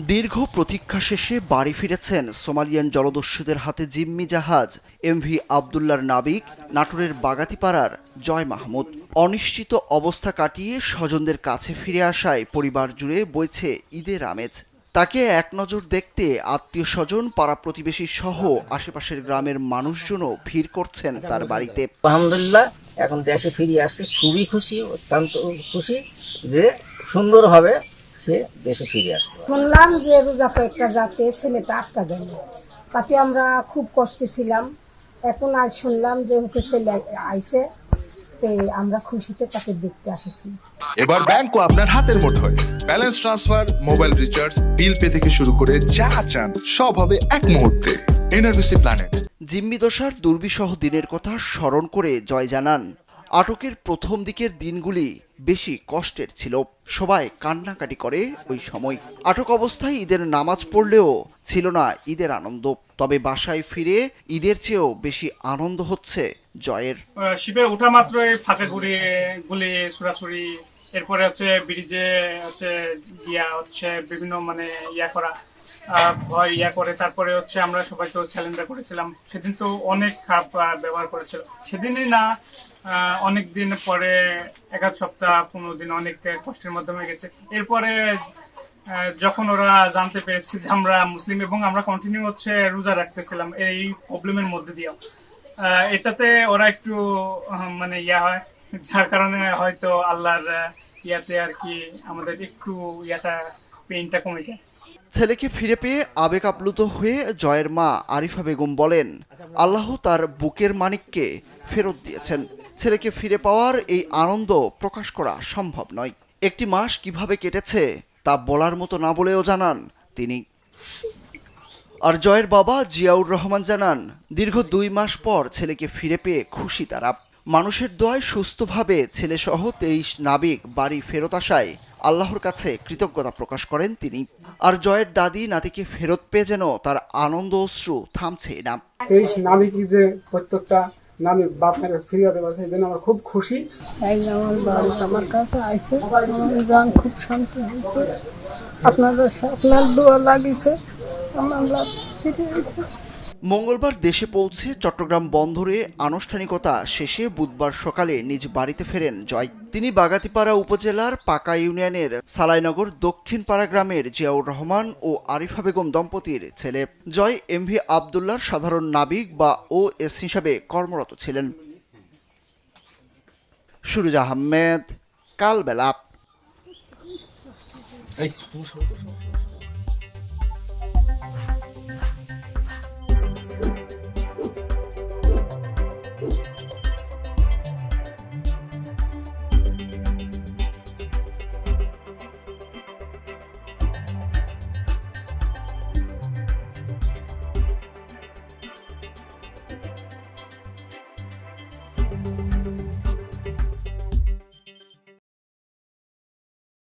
দীর্ঘ প্রতীক্ষা শেষে বাড়ি ফিরেছেন সোমালিয়ান জলদস্যুদের হাতে জিম্মি জাহাজ এমভি আবদুল্লার নাবিক, নাটোরের বাগাতিপাড়ার জয় মাহমুদ। অনিশ্চিত অবস্থা কাটিয়ে স্বজনদের কাছে ফিরে আসায় পরিবার জুড়ে বইছে ঈদের আমেজ। তাকে এক নজর দেখতে আত্মীয় স্বজন, পাড়া প্রতিবেশী সহ আশেপাশের গ্রামের মানুষজনও ভিড় করছেন তার বাড়িতে। আলহামদুলিল্লাহ, এখন দেশে ফিরে আসছে খুবই খুশি, অত্যন্ত খুশি যে সুন্দরভাবে সে দেশে ফিরে আসতে শুনলাম যে রোজা কয়েকটা যাতে ছেলেটা আটকা গেল তাতে আমরা খুব কষ্টে ছিলাম। এখন আজ শুনলাম যে হচ্ছে ছেলে আইসে আমরা খুশিতে তাকে দেখতে আসিছি। এবার ব্যাংকও আপনার হাতের মুঠোয়। Balance transfer mobile recharge bill pay থেকে শুরু করে যা চান সব হবে এক মুহূর্তে। NRBC Planet. জিম্মি দশার দুর্বিষহ দিনের কথা স্মরণ করে জয় জানান। আটকের প্রথম দিকের দিনগুলি বেশি কষ্টের ছিল। সবাই কান্নাকাটি করে ওই সময়। আটক অবস্থায় ঈদের নামাজ পড়লেও ছিল না ঈদের আনন্দ। তবে বাসায় ফিরে ঈদের চেয়েও বেশি আনন্দ হচ্ছে জয়ের। শিপে ওঠা মাত্রই ফাঁকা গুলি গুলি সুরাসুরি এরপরে হচ্ছে ব্রিজে হচ্ছে ইয়া হচ্ছে বিভিন্ন মানে ইয়া করা। ভয় ইয়া করে, তারপরে হচ্ছে আমরা সবাই তো স্যালেন্ডার করেছিলাম। সেদিন তো অনেক খারাপ ব্যবহার করেছিল। সেদিনই না অনেক দিন পরে, এক সপ্তাহ, পনেরো দিন অনেক কষ্টের মাধ্যমে গেছে। এরপরে যখন ওরা জানতে পেরেছে যে আমরা মুসলিম এবং আমরা কন্টিনিউ হচ্ছে রোজা রাখতেছিলাম, এই প্রবলেমের মধ্যে দিয়েও। এটাতে ওরা একটু মানে ইয়া হয়, যার কারণে হয়তো আল্লাহর ইয়াতে আর কি আমাদের একটু ইয়াটা পেইনটা কমে যায়। ছেলেকে ফিরে পেয়ে আবেগ আপ্লুত হয়ে জয়ের মা আরিফা বেগম বলেন, আল্লাহ তার বুকের মানিককে ফেরত দিয়েছেন। ছেলেকে ফিরে পাওয়ার এই আনন্দ প্রকাশ করা সম্ভব নয়। একটি মাস কীভাবে কেটেছে তা বলার মতো না বলেও জানান তিনি। আর জয়ের বাবা জিয়াউর রহমান জানান, দীর্ঘ দুই মাস পর ছেলেকে ফিরে পেয়ে খুশি তারা। মানুষের দোয়ায় সুস্থভাবে ছেলেসহ তেইশ নাবিক বাড়ি ফেরত আসায় আল্লাহর কাছে কৃতজ্ঞতা প্রকাশ করেন তিনি। আর জয়ের দাদি নাতিকে ফেরত পেয়ে যেন তার আনন্দ অশ্রু থামছে না। এই যে প্রত্যেকটা ফিরিয়ে জন্য আমরা খুব খুশি। এই আমার বাড়ি আমার কাছে আইসে আমার গান খুব শান্তি হয়েছে। আপনাদের আপনার দোয়া লাগিছে আমার লাভ। মঙ্গলবার দেশে পৌঁছে চট্টগ্রাম বন্দরে আনুষ্ঠানিকতা শেষে বুধবার সকালে নিজ বাড়িতে ফেরেন জয়। তিনি বাগাতিপাড়া উপজেলার পাকা ইউনিয়নের সালাইনগর দক্ষিণ পাড়া গ্রামের জিয়াউর রহমান ও আরিফা বেগম দম্পতির ছেলে। জয় এমভি আবদুল্লার সাধারণ নাবিক বা ও এস হিসাবে কর্মরত ছিলেন। সুরুজ আহমেদ, কালবেলা।